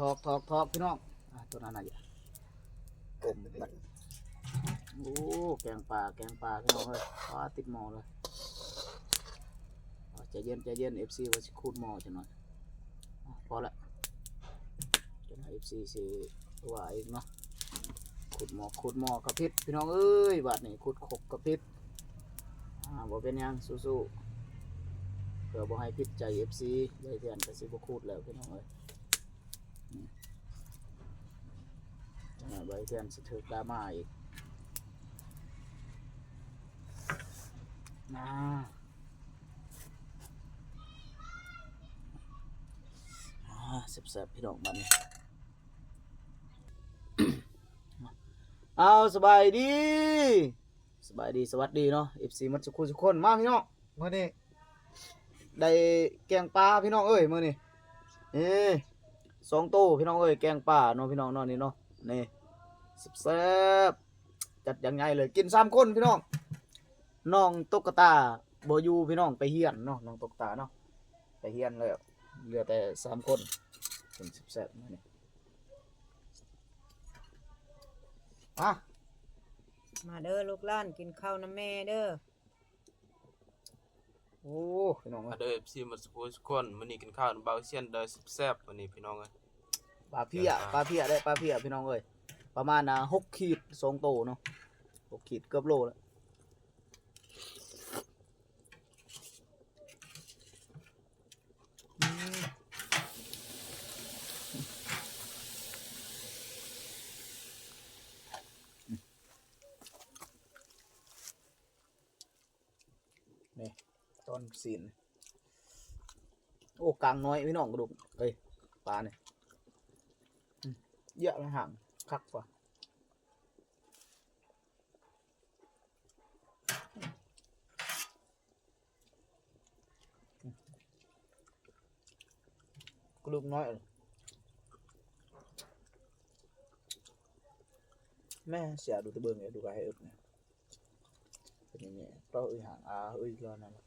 ทอกทอกทอกพี่น้องอ่าตัวนั้นน่ะอย่าต้มบัดโอ้แกงปลาแกงปลาพี่น้องเอ้ยปลาติดหมอเลยใจเย็นใจเย็น FC ว่าสิคูดหมอจังหน่อยอะพอละจน FC สิว่าอีกเนาะขุดหมอขุดหมอกระพริบพี่น้องเอ้ยบัดนี้ขุดขกกระพริบอ่าบ่เป็นยังสู้ๆเพื่อบ่ให้พิษใจ FC ได้เทื่อนก็สิบ่คูดแล้วพี่น้องเอ้ย อ่า ใบเทือนสะเทือกดราม่าอีกนะอ่าเสบๆพี่น้องมันเอาสบายดีสบายดีสวัสดีเนาะ FC มัดสุขุสุกคนมาพี่น้องมื้อนี้ได้แกงปลาพี่น้องเอ้ยมื้อนี้เอ้สองตู้พี่น้องเอ้ยแกงปลาเนาะพี่น้องเนาะนี่เนาะนี่ แซ่บๆจัดอยังไงเลยกินสามคนพี่น้องน้องตุ๊กตาบอยู่พี่น้องไปเฮียนเนาะน้องตุ๊กตาเนาะไปเฮียนแล้วเหลือแต่สามคนเป็นแซ่บๆมาเนี่ยอะมาเด้อลูกหล้านกินข้าวน้ำแม่เด้อโอ้พี่น้องมาเอ้ยเด้อพี่มาสุขทุกคนมื้อนี้กินข้าวน้ำเบาเซียนเด้อแซ่บๆมื้อนี้พี่น้องเอ้ยปลาเพียปลาเพียได้ปลาเพียพี่น้องเอ้ย ประมาณนะหกขีดสองโตเนาะหกขีดเกือบโลแล้วอืมต้นศีลโอ้กลางน้อยพี่น้องกระดูกเอ้ยปลาเนี่ยเยอะแล้วห่าง คักกว่าอืมกระดูกน้อยเลยแม่เสียดูตะเบิงเลยดูกระให้อึดเนี่ยเป็นอย่างเงี้ยเราอึยห่างอ่าอึยรอนั่น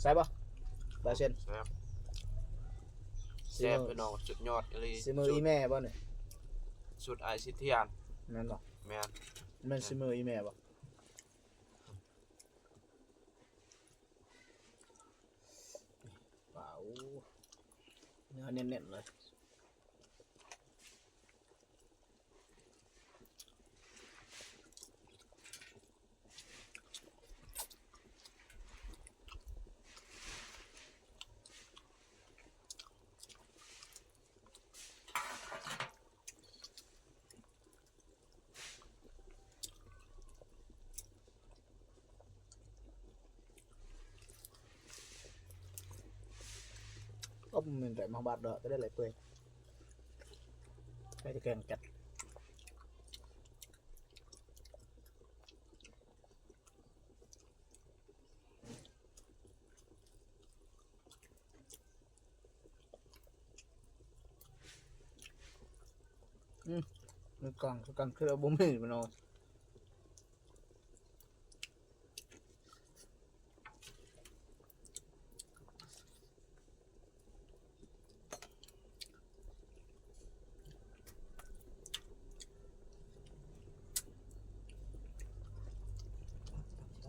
ใส่ปะบาเชนแซ่บแซ่บพี่น้องสุดยอดเลยซิมืออีแม่ป่ะเนี่ยสุดไอซิเทียนนั่นหรอแม่นมันซิมืออีแม่ป่ะเปล่าเนื้อเน้นๆเลย ก็มันแต่มาบาดเดอะก็ได้เลยเปื่อยใครจะแกงจัดอื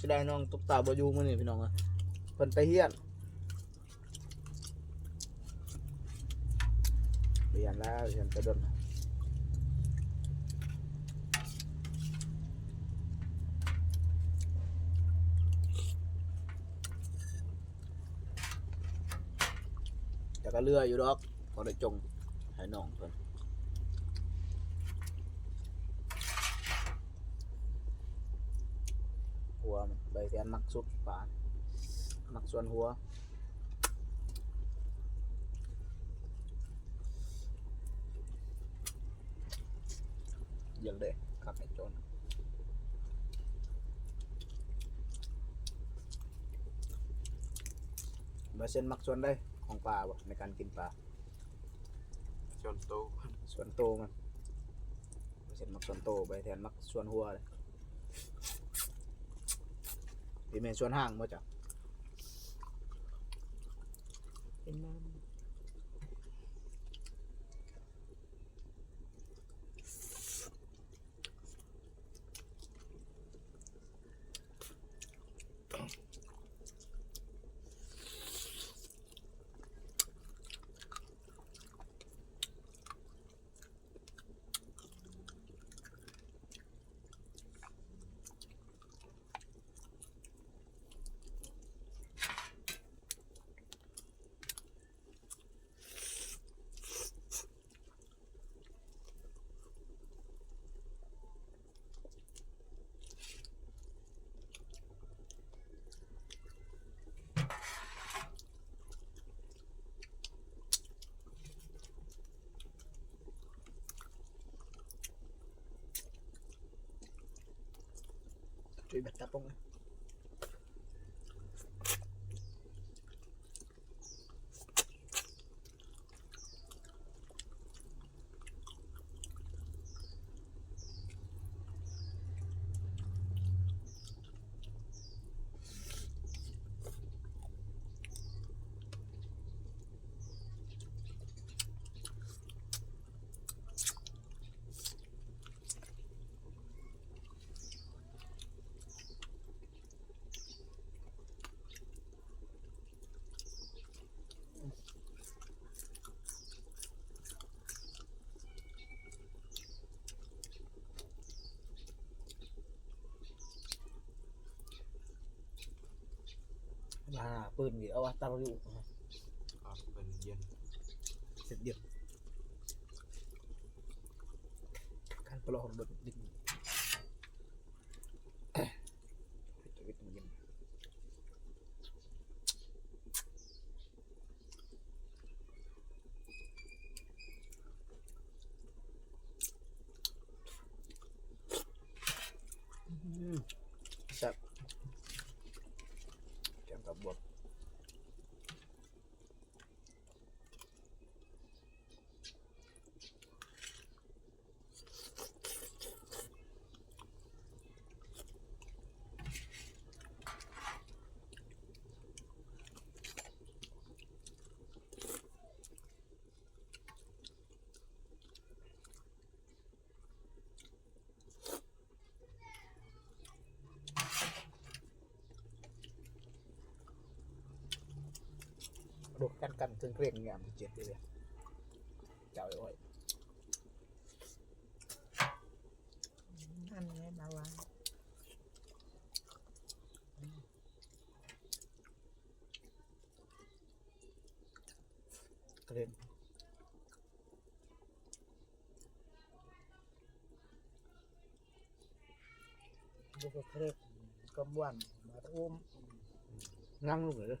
ปังเลยสิได้น้องตุ๊กตาบอยูมื้อนี้พี่น้องอ้ยเพิ่นไปเฮียนเรียนแล้วเรียนไปดนแต่ก็เรืออยู่ดอกพอได้จงให้น้องเพิ่น วมันใบแทนมักสุดปานมักส่วนหัวยังเด้ขับไอ้โจนมาเส้นมักส่วนได้ของปลาบ่ในการกินปลาจนโตส่วนโตมันมาเส้นมักส่วนโตใบแทนมักส่วนหัวเลย พี่แมนชวนห้างมาจ้ะเป็นน้ำ วยแองนะมาปืนกี่เอาวะตาบอยู่อะเป็นเย็นเสร็จเดียวการปลอมบนดินชีวิตมันเย็นอืมแซ่บแกงกับบด ดูกันกันถึงเรียงงามเจ็ดเลยเจ้าไว้ำนั่นไงบาวาเรียงดูกเครกกำวันมาอุ้มนั่งลงเลย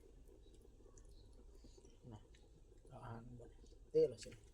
บนเต้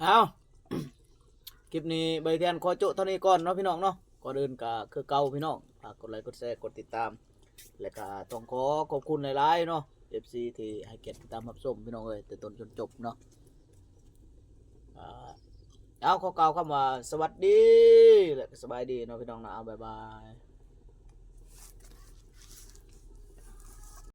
เอาคลิปนี้ใบเทียนขอโจะเท่านี้ก่อนเนาะพี่น้องเนาะก่อนอื่นก็คือเก่าพี่น้องฝากกดไลค์กดแชร์กดติดตาม และก็ต้องขอขอบคุณหลายๆเนาะ FC ที่ให้เกียรติติดตามรับชมพี่น้องเอ้ยแต่ต้นจนจบเนาะอ่าเอาขอกล่าวคำว่าสวัสดีและสบายดีเนาะพี่น้องนะเอาบ๊ายบาย